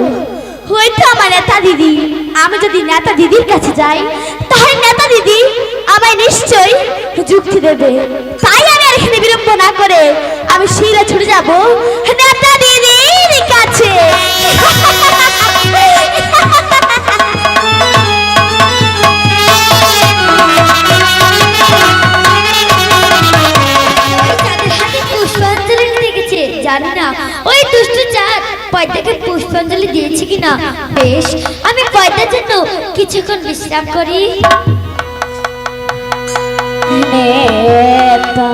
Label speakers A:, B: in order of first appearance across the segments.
A: ওই তো ওই তো আমার নেতা দিদি, আমি যদি নেতা দিদির কাছে যাই, তাহলে নেতা দিদি আমায় নিশ্চয়ই যুক্তি দেবে। তাই আমি আর এখানে বিলম্ব না করে আমি শিলে ছুটে যাব। নেতা দিদির কাছে।
B: জানি না। পয়দাকে পুষ্পাঞ্জলি দিয়েছি কিনা? বেশ আমি পয়দার জন্য কিছুক্ষণ বিশ্রাম করি?
A: নেতা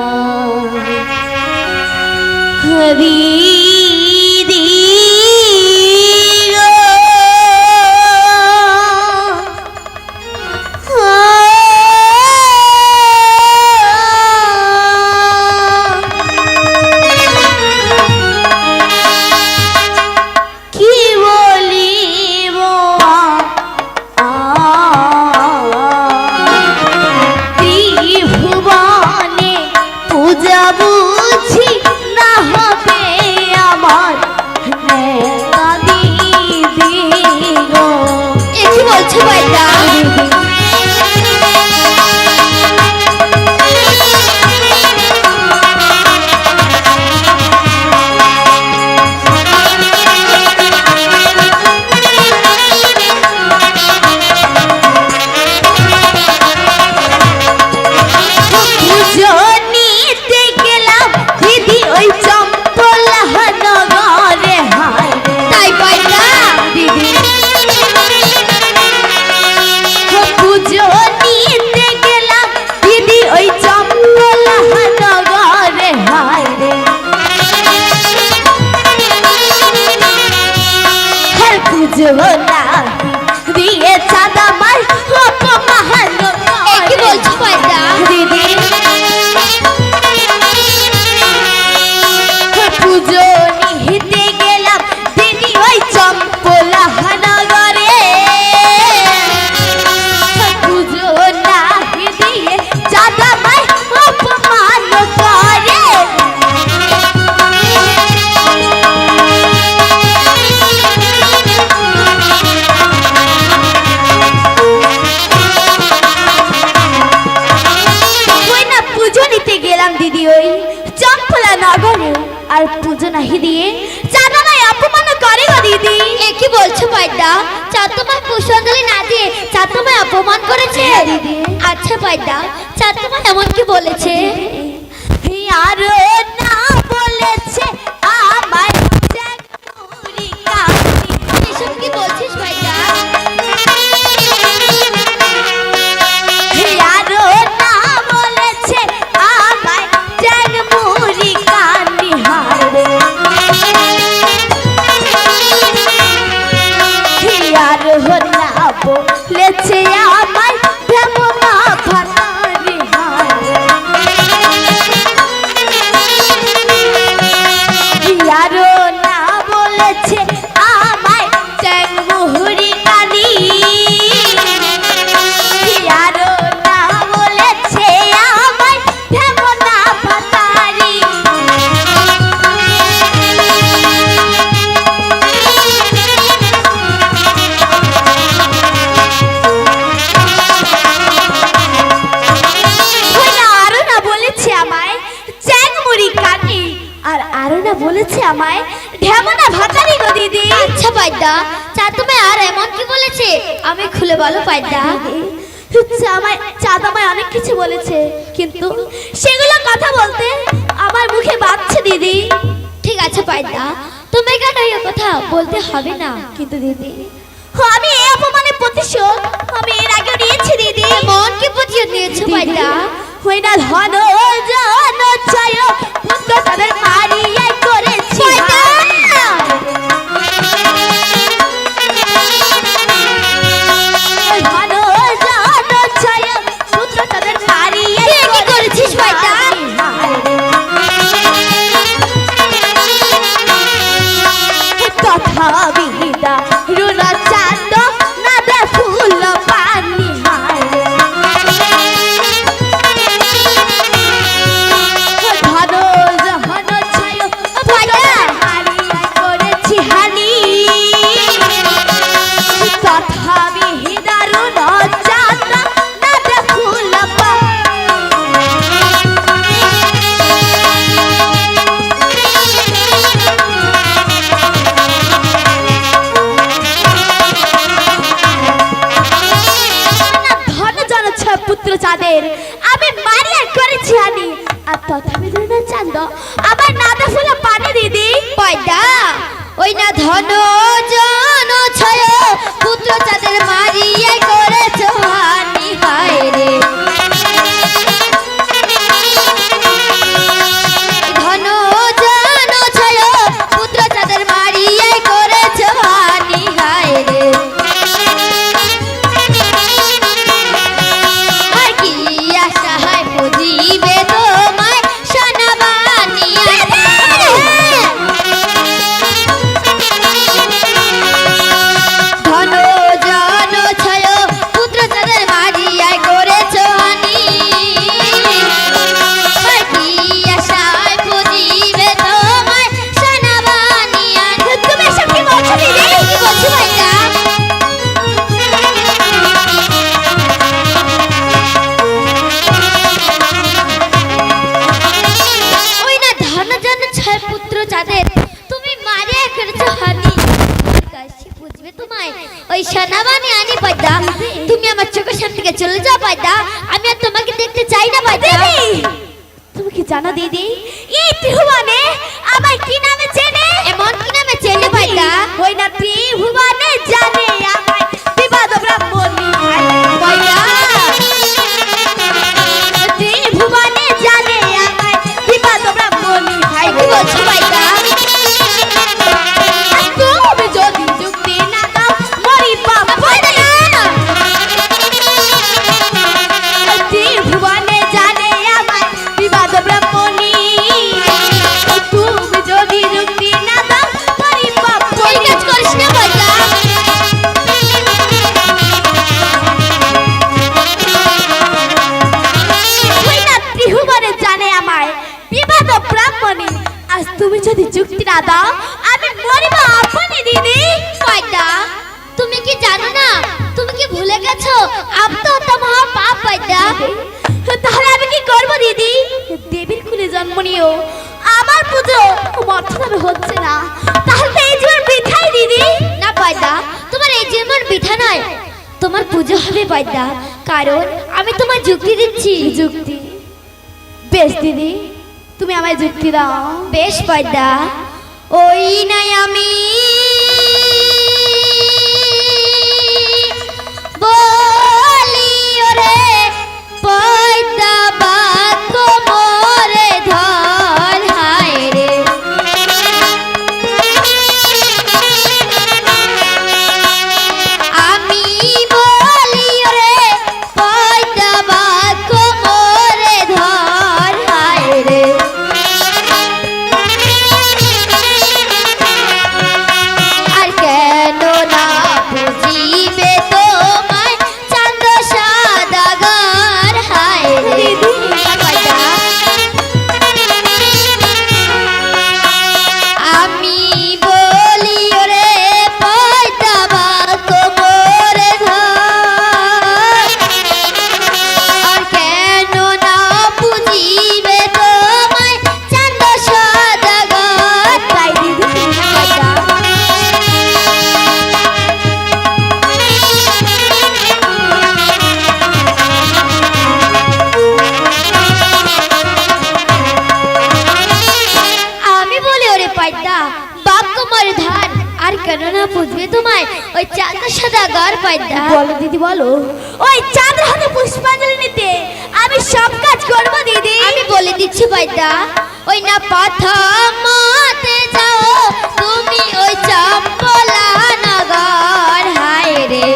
B: বলেছে
A: আমায় ঢেমনা ভাতারি গো দিদি।
B: আচ্ছা চাঁদ তোমায় আর এমন কি বলেছে? আমি খুলে বলো পয়দা
A: আমায় চাঁদ আমায় অনেক কিছু বলেছে কিন্তু সেগুলো কথা বলতে আমার মুখে বাজছে দিদি।
B: ঠিক আছে পয়দা তুমি কেন এই কথা বলতে হবে না।
A: কিন্তু দিদি আমি এই অপমানের প্রতিশোধ আমি এর আগে নিয়েছি দিদি।
B: মন কি বুঝিয়ে নিয়েছো পয়দা
A: না ধন করেছি। ধনু
B: তোমার পুজো হবে পয়দা কারণ আমি তোমার যুক্তি দিচ্ছি।
A: যুক্তি। বেশ দিদি তুমি আমায় যুক্তি দাও।
B: বেশ পয়দা ওই নাই আমি বলি ওরে বলো? ওই
A: চাঁদের হাতে পুষ্পাঞ্জলি নিতে আমি সব কাজ করব দিদি।
B: আমি বলে দিচ্ছি বাইদা। ওই না পাথা মাতে যাও তুমি ওই চাম্পলা নগর হায় রে।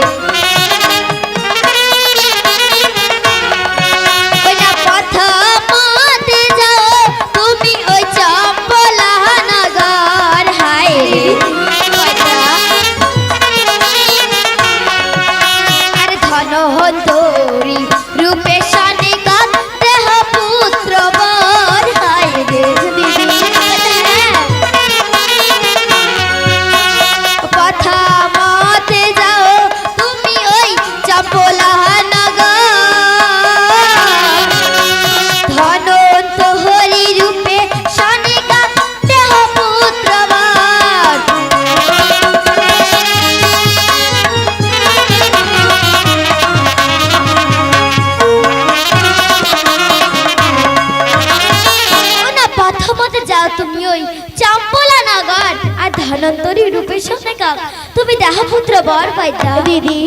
B: পাইতা
A: দিদি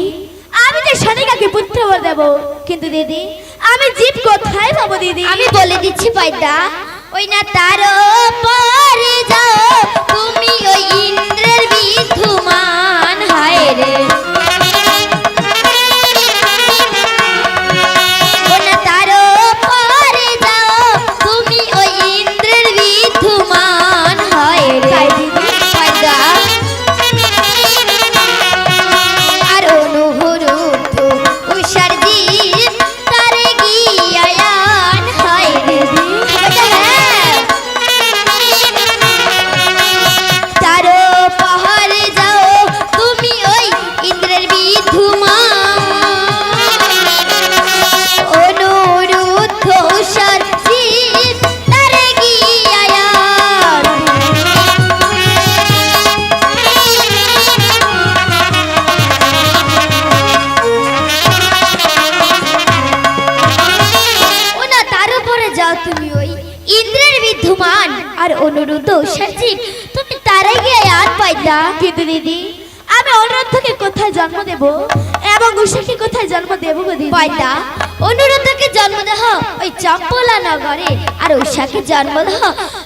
A: আমি তো সনিকাকে পুত্র বর দেব। কিন্তু দিদি আমি জীব কোথায় পাবো দিদি?
B: আমি বলে দিচ্ছি পাইতা ওই না তার উপরে যাও তুমি ওই ইন্দ্রের বিদ্যমান। আর অনুরুদ্ধ সচিব তুমি তারে গিয়ে আর পাইতা।
A: কিন্তু দিদি আমি অনুরোধকে কোথায় জন্ম দেব? এবং উষাকে কোথায় জন্ম দেব গো দিদি?
B: পাইতা। অনুরুদ্ধকে জন্ম দেহ ওই চম্পলা নগরে আর উষাকে জন্ম দেহ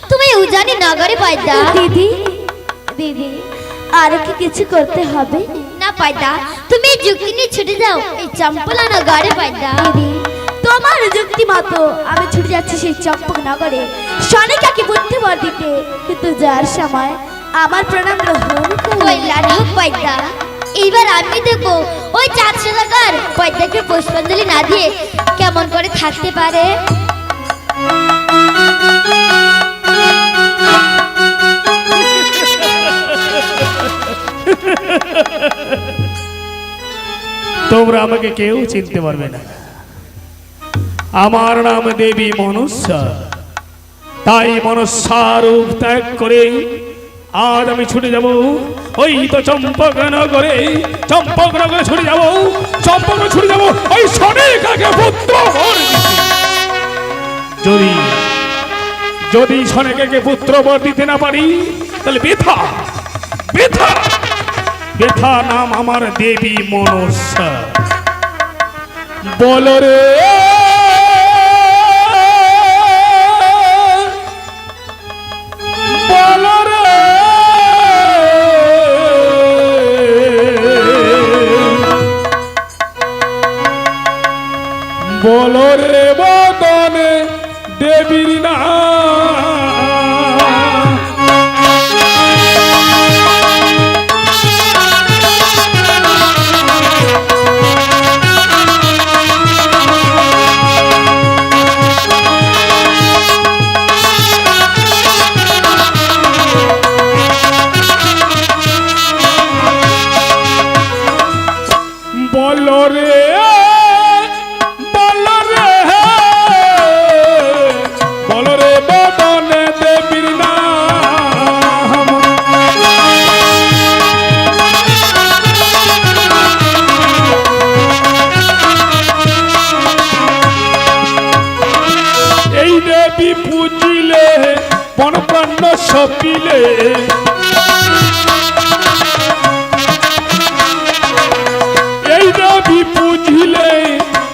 B: তুমি উজানি নগরে পাইতা।
A: দিদি দিদি আর কি কিছু করতে হবে?
B: না পাইতা তুমি যুক্তি নিয়ে ছুটে যাও এই চম্পলা নগরে পাইতা।
A: দিদি তোমার যুক্তি মতো। আমি ছুটে যাচ্ছি সেই চম্পক নগরে। সনিকাকে বুদ্ধি বর দিতে। কিন্তু যার সময় আমার প্রণাম গ্রহণ
B: এইবার আমি দেখব ওই চাঁদ সদাগর পয়দাকে পুষ্পাঞ্জলি না দিয়ে কেমন করে থাকতে পারে।
C: তোমরা আমাকে কেউ চিনতে পারবে না। আমার নাম দেবী মনুষ্যা। তাই মনুষ্যা রূপ ত্যাগ করে আজ আমি ছুটে যাব ওই তো চম্পকনগরে। চম্পকনগরে ছুটে যাব চম্পক ছুটে যাব ওই সনেকাকে পুত্র বর দিতে। যদি যদি সনেকাকে পুত্র বর দিতে না পারি, তাহলে বেথা বেথা বেথা নাম আমার দেবী মনসা বল বল রে বদনে দেবীর না এই দাবি বুঝিলে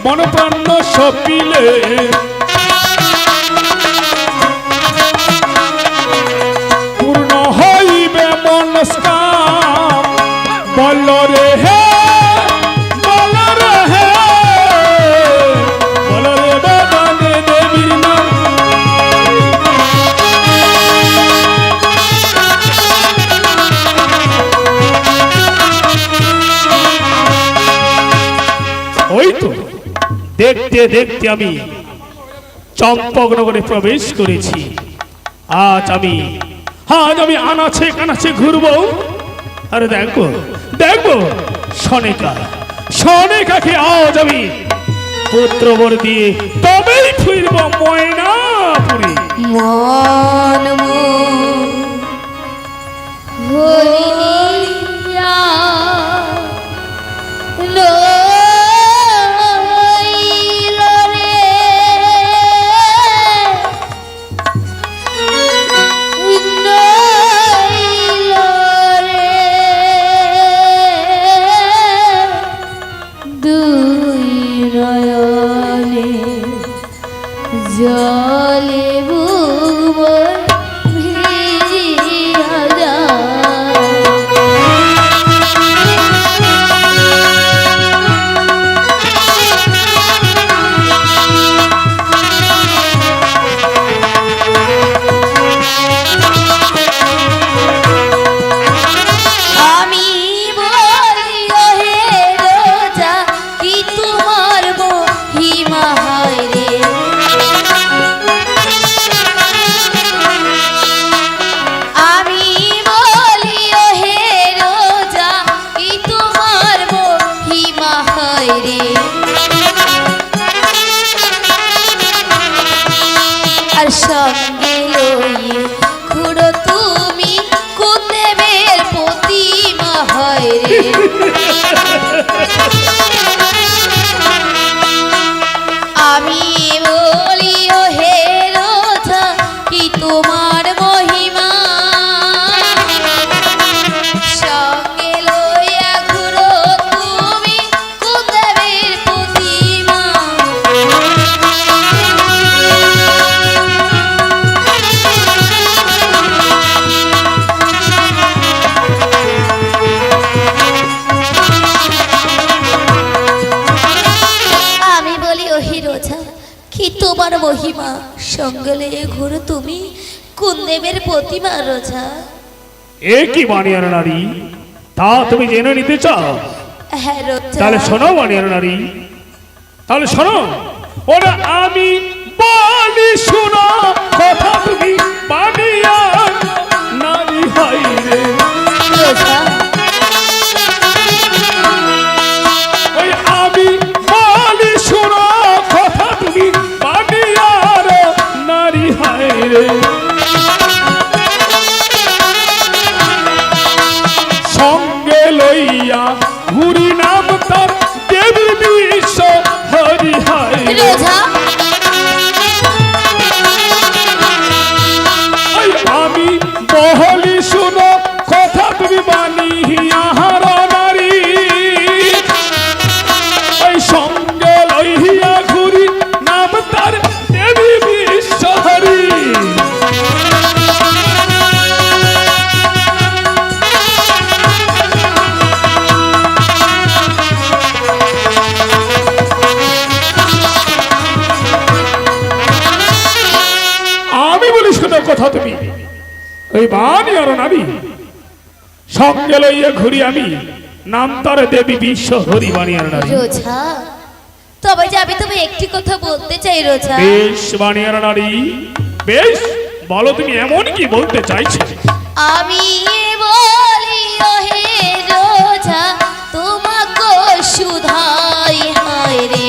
C: মন প্রাণ সপিলে। দেখতে দেখতে আমি চম্পকনগরে প্রবেশ করেছি। আজ আমি আজ আমি আনাছে কানাছে ঘুরবো। আরে দেখব দেখব সনেকা, সনেকাকে আজ আমি পুত্রবর দিয়ে তবেই ফিরব ময়নাপুরী।
B: মন হরিয়া তৈরি মা সঙ্গলে ঘুরো তুমি কোন দেবের প্রতিমা রোজা।
C: এ কি বানিয়ার নারী? তা তুমি জেনে নিতে চাও।
B: হ্যাঁ রোজা।
C: তাহলে শোনো বানিয়ার নারী। তাহলে শোনো। ওরা আমি বলি শোনো কথা তুমি বানিয়ার রে। সঙ্গে লইয়া সঙ্গে লইয়া ঘুরি আমি। নাম তার দেবী বিশ্ব হরি বাণী আর নারী
B: রোজা তবে যে আমি তুমি একটি কথা বলতে চাই রোজা।
C: বেশ বাণী আর নারী। বেশ বলো তুমি এমন কি বলতে চাইছো?
B: আমি বলি ওহে রোজা তোমাকে সুধাই হায় রে।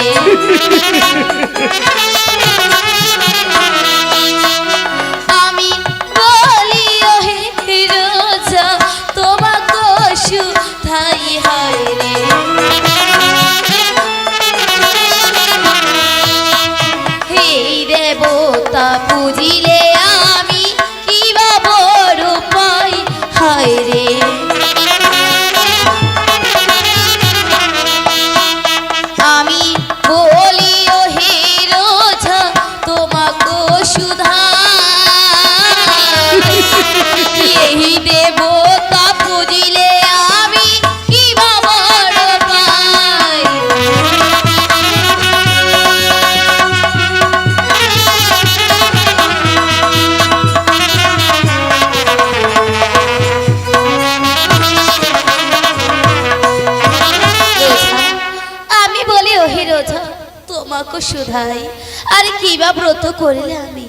B: বা ব্রত করিলে আমি?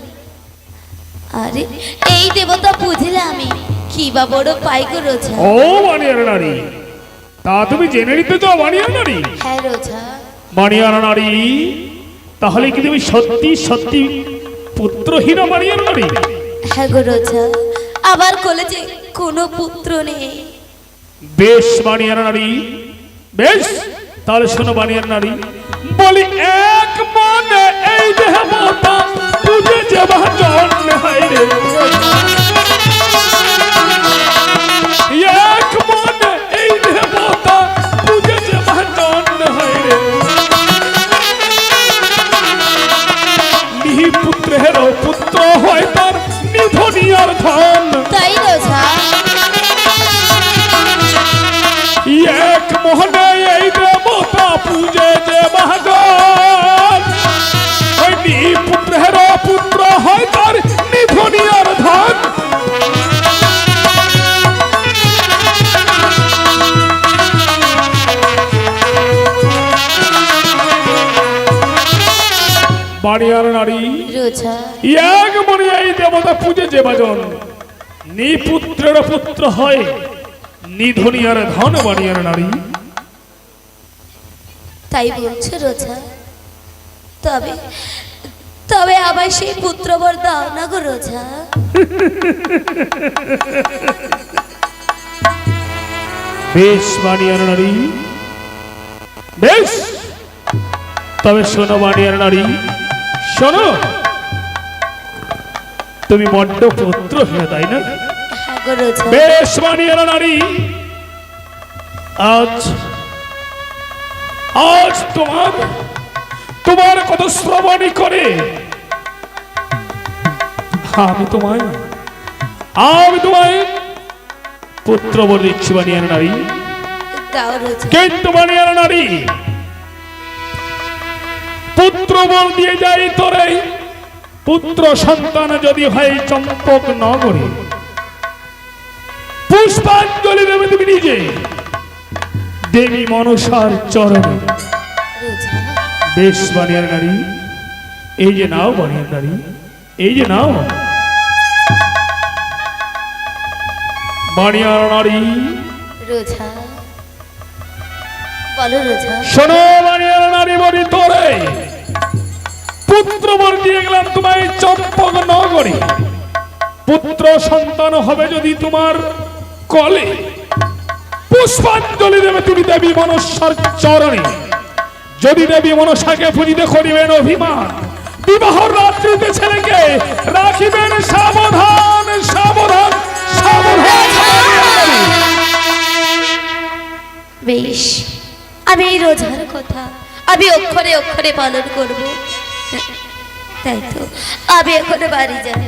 B: আরে এই দেবতা বুঝিলে আমি কি বা বড় পাই গো রোজা?
C: ও আর নারী। তা তুমি জেনে নিতে চাও আর নারী?
B: হ্যাঁ রোজা।
C: আর নারী তাহলে কি তুমি সত্যি সত্যি পুত্রহীন আর নারী?
B: হ্যাঁ গো রোজা আবার কলেজে কোনো পুত্র নেই।
C: বেশ বানিয়ার নারী। বেশ তাহলে শোনো বানিয়ার নারী। বলি এক এই দেহ মাতা তুঝে যে জন্ম হয় রে। এক মনে এই দেহ যে হয় রে। নিহি পুত্রের পুত্র হয় তার নিধনিয়ার ধন।
B: তাই রোজা
C: এক মোহনে এই দেবতা পূজে যে মহাজন বাড়িয়ার নারী। এক মনে এই দেবতা পূজে যে বাজন। নিপুত্রের পুত্র হয় নিধনিয়ার ধন বাড়িয়ার নারী।
B: তাই বলছো রোজা। তবে তবে আবার সেই পুত্রবর দাও না গো রোজা।
C: বেশ বানিয়ার নারী। বেশ। তবে শোনো বানিয়ার নারী। শোনো। তুমি বড্ড পুত্র হয়ে তাই না? বেশ বানিয়ার নারী। আজ আজ তোমার তোমার কত শ্রবণী করে। আমি তোমায় আমি তোমায় পুত্র বলে দিচ্ছি বানিয়ার নারী। কিন্তু বানিয়ার নারী। পুত্র বল দিয়ে যাই তোরে। পুত্র সন্তান যদি হয় চম্পক নগরে। পুষ্পাঞ্জলি দেবে তুমি নিজে। দেবী মনসার চরণে। বেশ বানিয়ার নারী। এই যে নাও বানিয়ার নারী। এই যে নাও। বানিয়ার নারী।
B: রোজা। বলো রোজা।
C: শোনো বানিয়ার নারী বলি তোরে। পুত্র বর দিয়ে গেলাম তোমায় চম্পক নগরে। পুত্র সন্তান হবে যদি তোমার কলে। পুষ্পাঞ্জলি দেবে তুমি দেবী মনস্বর চরণে। যদি দেবী মনসাকে পুজিতে করিবেন অভিমান বিবাহ রাত্রিতে ছেলেকে রাখিবেন সাবধান সাবধান সাবধান।
B: বেশ, আমি এই রোজার কথা, আমি অক্ষরে অক্ষরে পালন করব। তাই তো? আমি এখন বাড়ি যাই